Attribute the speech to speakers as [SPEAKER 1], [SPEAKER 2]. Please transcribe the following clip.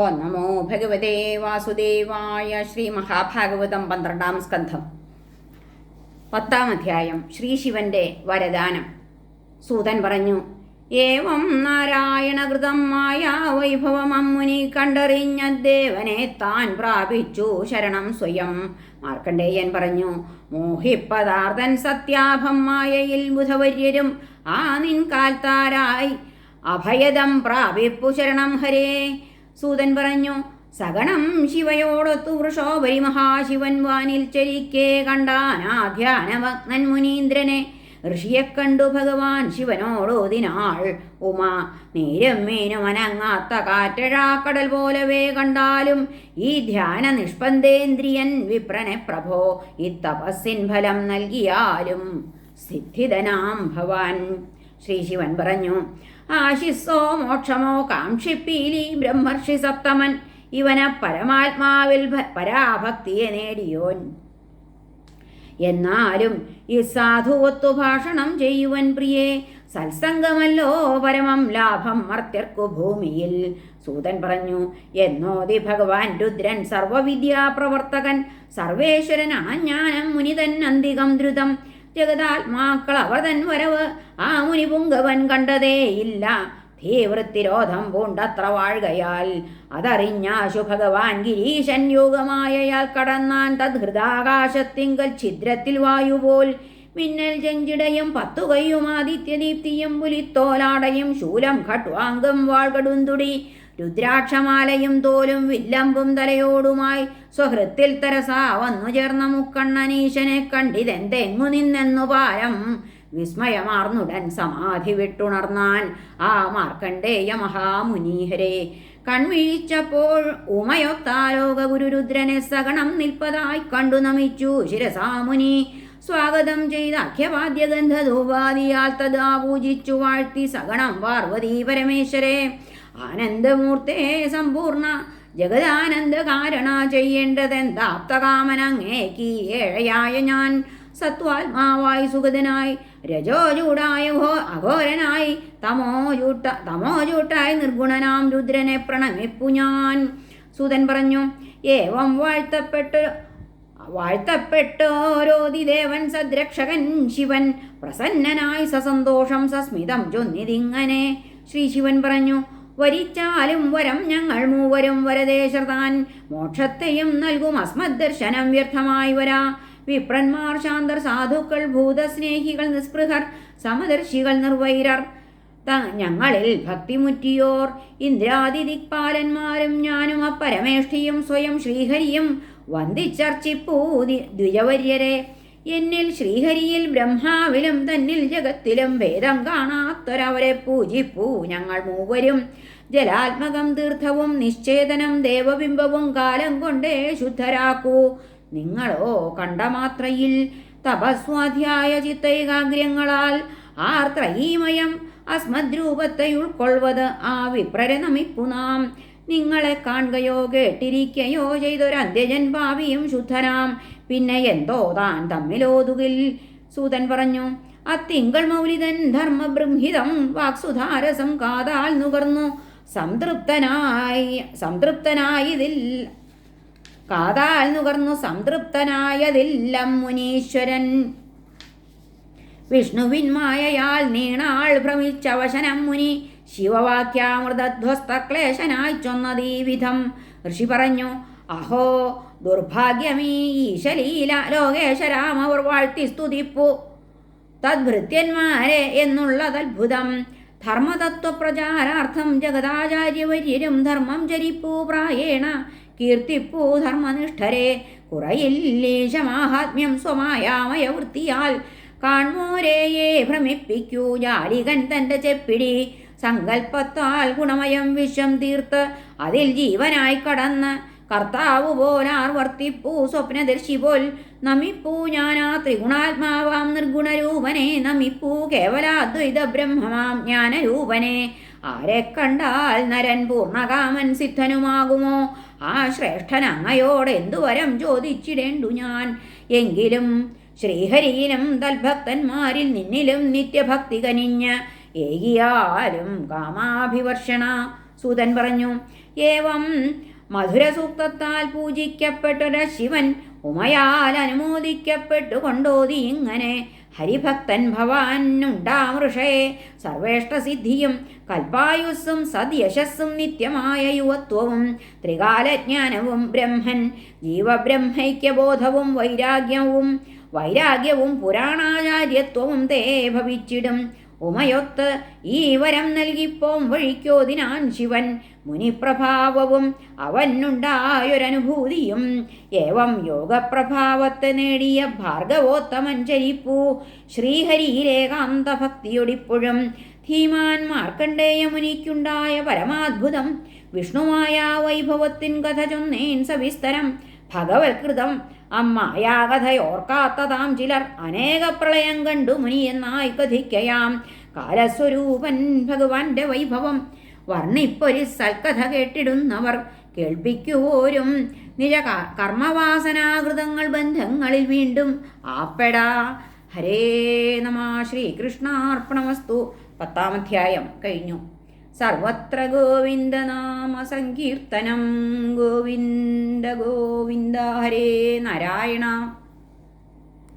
[SPEAKER 1] ഓ നമോ ഭഗവതേ വാസുദേവായ ശ്രീ മഹാഭാഗവതം പന്ത്രണ്ടാം സ്കന്ധം. പത്താം അധ്യായം ശ്രീ ശിവന്റെ വരദാനം. സൂതൻ പറഞ്ഞു ഏവം നാരായണകൃതം മായ വൈഭവമമ്മുനി കണ്ടറിഞ്ഞ ദേവനെ താൻ പ്രാപിച്ചു ശരണം സ്വയം. മാർക്കണ്ഡേയൻ പറഞ്ഞു മോഹിപ്പദാർത്ഥൻ സത്യാഭം മായയിൽ ബുധവര്യരും ആ നിൻകാൽത്താരായി അഭയദം പ്രാപിപ്പു ശരണം ഹരേ. സൂതൻ പറഞ്ഞു സഗണം ശിവയോടൊത്തു വൃഷോപരി മഹാശിവൻ വാനിൽ ചരിക്കേ കണ്ടാനാധ്യാനഭഗ്നൻ മുനീന്ദ്രനെ. ഋഷിയെ കണ്ടു ഭഗവാൻ ശിവനോടോതിനാൾ ഉമ നേരം മീനും അനങ്ങാത്ത കാറ്റഴാക്കടൽ പോലവേ കണ്ടാലും ഈ ധ്യാന നിഷ്പന്ദേന്ദ്രിയൻ വിപ്രനെ പ്രഭോ ഈ തപസ്സിൻ ഫലം നൽകിയാലും സിദ്ധിതനാം ഭവാൻ. ശ്രീ ശിവൻ പറഞ്ഞു ആശിസ്സോ മോക്ഷമോ കാക്ഷിപ്പീലി ബ്രഹ്മർഷി സപ്തമൻ. ഇവന പരമാത്മാവിൽ പരാഭക്തിയെ നേടിയോൻ. എന്നാലും ഈ സാധുവത്തു ഭാഷണം ചെയ്യുവൻ പ്രിയേ സത്സംഗമല്ലോ പരമം ലാഭം മർത്യർക്കു ഭൂമിയിൽ. സൂതൻ പറഞ്ഞു എന്നോതി ഭഗവാൻ രുദ്രൻ സർവവിദ്യാപ്രവർത്തകൻ. സർവേശ്വരൻ ജ്ഞാനം മുനിതൻ അന്തികം ദ്രുതം. ജഗതാത്മാക്കൾ അവർ തൻ വരവ് ആ മുനി പുങ്കവൻ കണ്ടതേയില്ല തീവൃത്തിരോധം പൂണ്ടത്ര വാഴുകയാൽ അതറിഞ്ഞാശു ഭഗവാൻ ഗിരീശൻ യോഗമായയാൽ കടന്നാൻ തദ്ഹൃദാകാശത്തിങ്കൽ ഛിദ്രത്തിൽ വായുപോൽ. മിന്നൽ ചെഞ്ചിടയും പത്തുകയും ആദിത്യദീപ്തിയും പുലിത്തോലാടയും ശൂലം ഖട്വാങ്കം വാൾകടുന്തുടി. രുദ്രാക്ഷമാലയും തോലും വില്ലമ്പും തലയോടുമായി സ്വഹൃത്തിൽ തരസാ വന്നു ചേർന്ന മുക്കണ്ണനീശനെ കണ്ടിതെന്തെങ്ങു നിന്നെന്നു പാരം. വിസ്മയമാർന്നുടൻ സമാധി വിട്ടുണർന്നാൻ ആ മാർക്കണ്ഡേയ മഹാമുനീഹരെ. കൺവീഴ്ചപ്പോൾ ഉമയൊത്താലോക ഗുരുരുദ്രനെ സഗണം നിൽപ്പതായി കണ്ടു നമിച്ചു ശിരസാമുനി. സ്വാഗതം ചെയ്ത അഖ്യവാദ്യഗന്ധധൂപാദിയാൽ തത് ആപൂജിച്ചു വാഴ്ത്തി സഗണം പാർവതി പരമേശ്വരെ. ആനന്ദമൂർത്തേ സമ്പൂർണ ജഗദാനന്ദ കാരണ ചെയ്യേണ്ടതെന്താപ്തകാമനങ്ങേക്ക് ഏഴയായ ഞാൻ. സത്വാത്മാവായി സുഗതനായി രജോചൂടായ ഹോ അഘോരനായി തമോചൂട്ട തമോചൂട്ടായി നിർഗുണനാം രുദ്രനെ പ്രണമിപ്പു ഞാൻ. സുതൻ പറഞ്ഞു ഏവം വാഴ്ത്തപ്പെട്ടു വാഴ്ത്തപ്പെട്ടോരോതി ദേവൻ സദ്രക്ഷകൻ ശിവൻ. പ്രസന്നനായി സസന്തോഷം സസ്മിതം ചൊന്നിതിങ്ങനെ. ശ്രീ ശിവൻ പറഞ്ഞു വരിച്ചാലും വരം ഞങ്ങൾ മൂവരും വരദേശതാൻ മോക്ഷത്തെയും നൽകും അസ്മദ്ദർശനം വ്യർത്ഥമായി വരാ. വിപ്രന്മാർ ശാന്തർ സാധുക്കൾ ഭൂതസ്നേഹികൾ നിസ്പൃഹർ സമദർശികൾ നിർവൈരർ. ഞങ്ങളിൽ ഭക്തിമുറ്റിയോർ. ഇന്ദ്രാതിദിക്പാലന്മാരും ഞാനും അപ്പരമേഷ്ഠിയും സ്വയം ശ്രീഹരിയും വന്ദിച്ചർച്ചിപ്പൂ ദി- ദ്വിജവര്യരെ. എന്നിൽ ശ്രീഹരിയിൽ ബ്രഹ്മാവിലും തന്നിൽ ജഗത്തിലും ഭേദം കാണാത്തൊരവരെ പൂജിപ്പൂ ഞങ്ങൾ മൂവരും. ജലാത്മകം തീർത്ഥവും നിശ്ചേതനം ദേവബിംബവും കാലം കൊണ്ടേ ശുദ്ധരാക്കൂ. നിങ്ങളോ കണ്ട മാത്രയിൽ തപസ്വാധ്യായ ചിത്തൈകാഗ്രങ്ങളാൽ ആർത്രയീമയം അസ്മദ്രൂപത്തെ ഉൾക്കൊള്ളുവത് ആ വിപ്രരെ നമിപ്പു നാം. നിങ്ങളെ കാണുകയോ കേട്ടിരിക്കയോ ചെയ്തൊരന്ത്യജൻ ഭാവിയും ശുദ്ധനാം പിന്നെ എന്തോ താൻ തമ്മിലോതുകിൽ. സൂതൻ പറഞ്ഞു അത്തിങ്കൾ മൗലിതൻ ധർമ്മബൃംഹിതം വാക്സുധാരസം കാതാൽ നുകർന്നു. സംതൃപ്തനായി സംതൃപ്തനായതിൽ കാതാൽ നുകർന്നു സംതൃപ്തനായതില്ല മുനീശ്വരൻ. വിഷ്ണുവിന്മായയാൽ നീണാൾ ഭ്രമിച്ചവശനം മുനി ശിവവാക്യാമൃതധ്വസ്തക്ലേശനായി ചൊന്നതീ വിധം. ഋഷി പറഞ്ഞു അഹോ ദുർഭാഗ്യമീ ഈശലീല ലോകേശരാമവർ വാഴ്ത്തി സ്തുതിപ്പു. തദ്ഭൃത്യന്മാരെ എന്നുള്ളതത്ഭുതം. ധർമ്മതത്വപ്രചാരാർത്ഥം ജഗദാചാര്യവര്യരും ധർമ്മം ചരിപ്പൂ പ്രായേണ. കീർത്തിപ്പൂ ധർമ്മനിഷ്ഠരെ. കുറയില്ലേശമാഹാത്മ്യം സ്വമായാമയ വൃത്തിയാൽ കാൺമോരേയെ ഭ്രമിപ്പിക്കൂ ജാലികൻ തന്റെ ചെപ്പിടി. സങ്കൽപ്പത്താൽ ഗുണമയം വിഷം തീർത്ത് അതിൽ ജീവനായി കടന്ന് കർത്താവ് പോലാർ വർത്തിപ്പൂ സ്വപ്നദർശി പോൽ നമിപ്പൂ. ഞാനാ ത്രിഗുണാത്മാവാം നിർഗുണരൂപനെ നമിപ്പൂ. കേവലാദ്വൈത ബ്രഹ്മമാം ജ്ഞാനരൂപനെ. ആരെ കണ്ടാൽ നരൻ പൂർണകാമൻ സിദ്ധനുമാകുമോ? ആ ശ്രേഷ്ഠൻ അങ്ങയോട് എന്തു വരം ചോദിച്ചിടേണ്ടു ഞാൻ? എങ്കിലും ശ്രീഹരിയിലും തൽഭക്തന്മാരിൽ നിന്നിലും നിത്യഭക്തി കനിഞ്ഞ് ഏകിയാലും കാമാഭിവർഷണ. സൂതൻ പറഞ്ഞു ഏവം മധുരസൂക്തത്താൽ പൂജിക്കപ്പെട്ടൊരു ശിവൻ ഉമയാൽ അനുമോദിക്കപ്പെട്ടു കൊണ്ടോതി ഇങ്ങനെ. ഹരിഭക്തൻ ഭവാൻ ഭവാനുണ്ടാമൃഷേ സർവേഷ്ടസിദ്ധിയും കൽപ്പായുസ്സും സദ്യശസ്സും നിത്യമായ യുവത്വവും ത്രികാലജ്ഞാനവും ബ്രഹ്മൻ. ജീവബ്രഹ്മൈക്യബോധവും വൈരാഗ്യവും വൈരാഗ്യവും പുരാണാചാര്യത്വവും തേ ഭവിച്ചിടും. ഉമയൊത്ത് ഈ വരം നൽകിപ്പോം വഴിക്കോതിനാൻ ശിവൻ. മുനിപ്രഭാവവും അവനുണ്ടായൊരനുഭൂതിയും ഏവം യോഗപ്രഭാവത്തെ നേടിയ ഭാർഗവോത്തമൻ ചരിപ്പൂ ശ്രീഹരിയിലേകാന്ത ഭക്തിയൊടിപ്പോഴും ധീമാൻ മാർക്കണ്ഡേയ മുനിക്കുണ്ടായ പരമാത്ഭുതം വിഷ്ണുമായ വൈഭവത്തിൻ കഥ ചൊന്നേൻ സവിസ്തരം. ഭഗവത്കൃതം. അമ്മായാകഥയോർക്കാത്തതാം ചിലർ അനേക പ്രളയം കണ്ടു മുനി എന്നായി കഥിക്കയാം. കാലസ്വരൂപൻ ഭഗവാന്റെ വൈഭവം. വർണിപ്പൊരു സൽക്കഥ കേട്ടിടുന്നവർ കേൾപ്പിക്കുവോരും. നിജ കർമ്മവാസനാകൃതങ്ങൾ ബന്ധങ്ങളിൽ വീണ്ടും ആപ്പെടാ. ഹരേ നമ ശ്രീകൃഷ്ണാർപ്പണമസ്തു. പത്താമധ്യായം കഴിഞ്ഞു. സർവത്ര ഗോവിന്ദനാമ സങ്കീർത്തനം. ഗോവിന്ദ ഗോവിന്ദ ഹരേ നാരായണ.